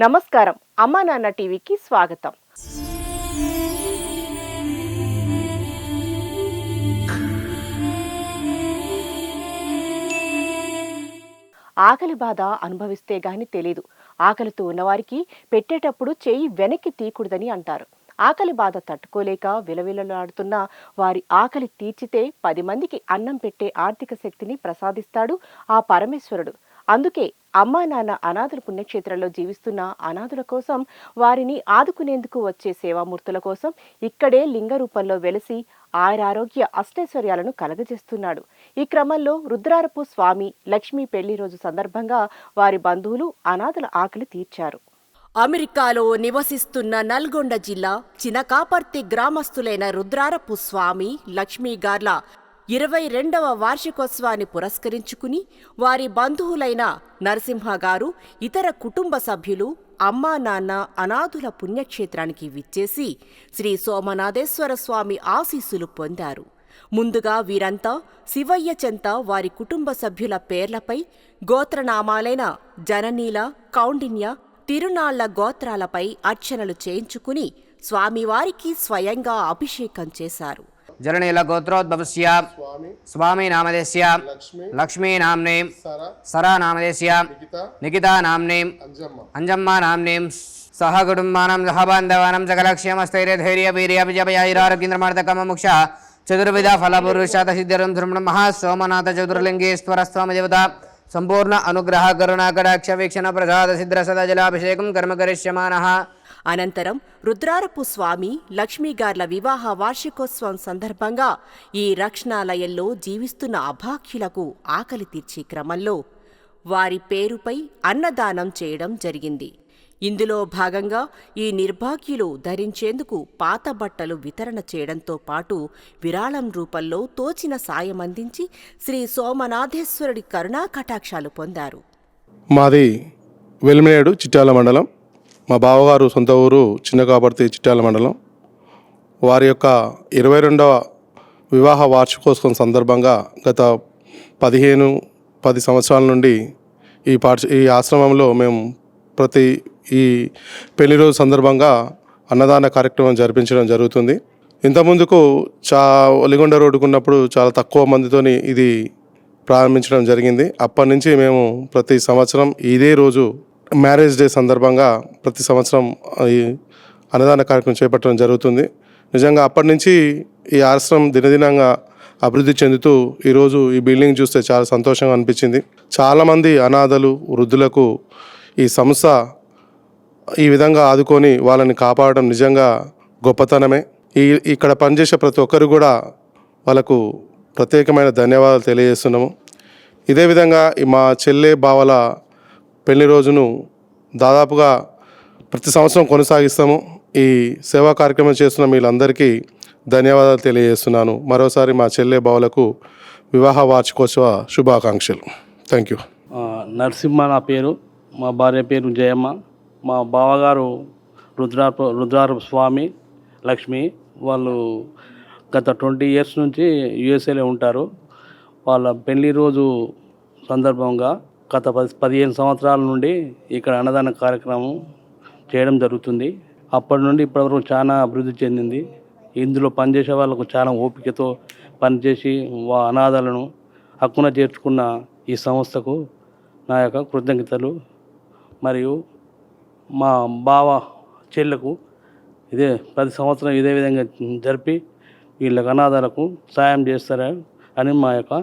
నమస్కారం. అమ్మా నాన్న టీవీకి స్వాగతం. ఆకలి బాధ అనుభవిస్తే గాని తెలీదు. ఆకలితో ఉన్నవారికి పెట్టేటప్పుడు చేయి వెనక్కి తీయకూడదని అంటారు. ఆకలి బాధ తట్టుకోలేక విలవిలలాడుతున్న వారి ఆకలి తీర్చితే పది మందికి అన్నం పెట్టే ఆర్థిక శక్తిని ప్రసాదిస్తాడు ఆ పరమేశ్వరుడు. అందుకే అమ్మా నాన్న అనాథుల పుణ్యక్షేత్రంలో జీవిస్తున్న అనాథుల కోసం వారిని ఆదుకునేందుకు వచ్చే సేవామూర్తుల కోసం ఇక్కడే లింగ రూపంలో వెలిసి ఆయురారోగ్య అష్టైశ్వర్యాలను కలగజేస్తున్నాడు. ఈ క్రమంలో రుద్రారపు స్వామి లక్ష్మీ పెళ్ళి రోజు సందర్భంగా వారి బంధువులు అనాథుల ఆకలి తీర్చారు. అమెరికాలో నివసిస్తున్న నల్గొండ జిల్లా చినకాపర్తి గ్రామస్తులైన రుద్రారపు స్వామి లక్ష్మీగార్ల ఇరవై రెండవ వార్షికోత్సవాన్ని పురస్కరించుకుని వారి బంధువులైన నరసింహ గారు ఇతర కుటుంబ సభ్యులు అమ్మా నాన్న అనాథుల పుణ్యక్షేత్రానికి విచ్చేసి శ్రీ సోమనాథేశ్వర స్వామి ఆశీస్సులు పొందారు. ముందుగా వీరంతా శివయ్య చెంత వారి కుటుంబ సభ్యుల పేర్లపై గోత్రనామాలైన జననీల కౌండిన్య తిరునాళ్ళ గోత్రాలపై అర్చనలు చేయించుకుని స్వామివారికి స్వయంగా అభిషేకం చేశారు. జననీల గోత్రోద్భవస్య. స్వామి. నామదేస్య లక్ష్మీ. నామ్నీం. సరా. నామదేస్య నిఖితా. నామ్నీం. అంజమ్మ. నామ్నీం. సహ కుటుంబానం సహ బాంధవానం సకలక్ష్యమస్థైర్య ధైర్య వీర్య విజయపయాయిరారోగ్యంద్రమార్థకమ ముక్ష చతుర్విధ ఫలపురుషాత సిద్ధిరం ధృమణ మహా సోమనాథ చతుర్లింగేశ్వర స్వామి దేవత. సంపూర్ణ అనుగ్రహ కరుణాకటాక్ష వీక్షణ ప్రసాద సిద్ర సద జలాభిషేకం కర్మ కరిష్యమాన అనంతరం రుద్రారపు స్వామి లక్ష్మీగార్ల వివాహ వార్షికోత్సవం సందర్భంగా ఈ రక్షణాలయంలో జీవిస్తున్న అభాఖ్యులకు ఆకలి తీర్చే క్రమంలో వారి పేరుపై అన్నదానం చేయడం జరిగింది. ఇందులో భాగంగా ఈ నిర్భాగ్యులు ధరించేందుకు పాత బట్టలు వితరణ చేయడంతో పాటు విరాళం రూపంలో తోచిన సాయం అందించి శ్రీ సోమనాథేశ్వరుడి కరుణా కటాక్షాలు పొందారు. మాది వెలిమినేడు చిట్టాల మండలం. మా బావగారు సొంత ఊరు చిన్నకాపర్తి చిట్టాల మండలం. వారి యొక్క ఇరవై రెండవ వివాహ వార్షికోత్సవం సందర్భంగా గత పదిహేను పది సంవత్సరాల నుండి ఈ పాఠ ఈ ఆశ్రమంలో మేము ప్రతి ఈ పెళ్ళి రోజు సందర్భంగా అన్నదాన కార్యక్రమం జరిపించడం జరుగుతుంది. ఇంతకుముందుకు చా ఒలిగొండ రోడ్డుకు ఉన్నప్పుడు చాలా తక్కువ మందితోని ఇది ప్రారంభించడం జరిగింది. అప్పటి నుంచి మేము ప్రతి సంవత్సరం ఇదే రోజు మ్యారేజ్ డే సందర్భంగా ప్రతి సంవత్సరం ఈ అన్నదాన కార్యక్రమం చేపట్టడం జరుగుతుంది. నిజంగా అప్పటి నుంచి ఈ ఆశ్రమం దినదినంగా అభివృద్ధి చెందుతూ ఈరోజు ఈ బిల్డింగ్ చూస్తే చాలా సంతోషంగా అనిపించింది. చాలామంది అనాథలు వృద్ధులకు ఈ సంస్థ ఈ విధంగా ఆదుకొని వాళ్ళని కాపాడడం నిజంగా గొప్పతనమే. ఈ ఇక్కడ పనిచేసే ప్రతి ఒక్కరు కూడా వాళ్ళకు ప్రత్యేకమైన ధన్యవాదాలు తెలియజేస్తున్నాము. ఇదే విధంగా మా చెల్లె బావల పెళ్ళి రోజును దాదాపుగా ప్రతి సంవత్సరం కొనసాగిస్తాము. ఈ సేవా కార్యక్రమం చేస్తున్న వీళ్ళందరికీ ధన్యవాదాలు తెలియజేస్తున్నాను. మరోసారి మా చెల్లె బావలకు వివాహ వార్షికోత్సవ శుభాకాంక్షలు. Thank you. నరసింహ నా పేరు. మా భార్య పేరు జయమ్మ. మా బావగారు రుద్రా రుద్రారు స్వామి లక్ష్మి వాళ్ళు గత ట్వంటీ ఇయర్స్ నుంచి యుఎస్ఏలో ఉంటారు. వాళ్ళ పెళ్ళి రోజు సందర్భంగా గత పది పదిహేను సంవత్సరాల నుండి ఇక్కడ అన్నదాన కార్యక్రమం చేయడం జరుగుతుంది. అప్పటి నుండి ఇప్పటివరకు చాలా అభివృద్ధి చెందింది. ఇందులో పనిచేసే వాళ్ళకు చాలా ఓపికతో పనిచేసి వా అనాథలను హక్కున చేర్చుకున్న ఈ సంస్థకు నా యొక్క కృతజ్ఞతలు. మరియు మా బావ చెల్లకు ఇదే ప్రతి సంవత్సరం ఇదే విధంగా జరిపి వీళ్ళ అనాథాలకు సాయం చేస్తారా అని మా యొక్క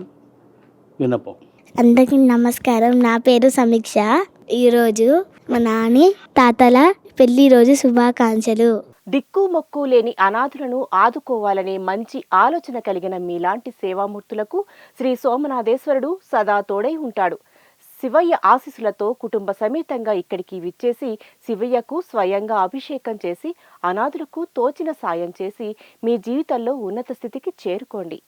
విన్నపం. అందరికీ నమస్కారం. నా పేరు సమీక్ష. ఈరోజు మా నాని తాతల పెళ్ళి రోజు శుభాకాంక్షలు. దిక్కు మొక్కు లేని అనాథులను ఆదుకోవాలనే మంచి ఆలోచన కలిగిన మీలాంటి సేవామూర్తులకు శ్రీ సోమనాథేశ్వరుడు సదా తోడై ఉంటాడు. శివయ్య ఆశీస్సులతో కుటుంబ సమేతంగా ఇక్కడికి విచ్చేసి శివయ్యకు స్వయంగా అభిషేకం చేసి అనాథులకు తోచిన సాయం చేసి మీ జీవితంలో ఉన్నత స్థితికి చేరుకోండి.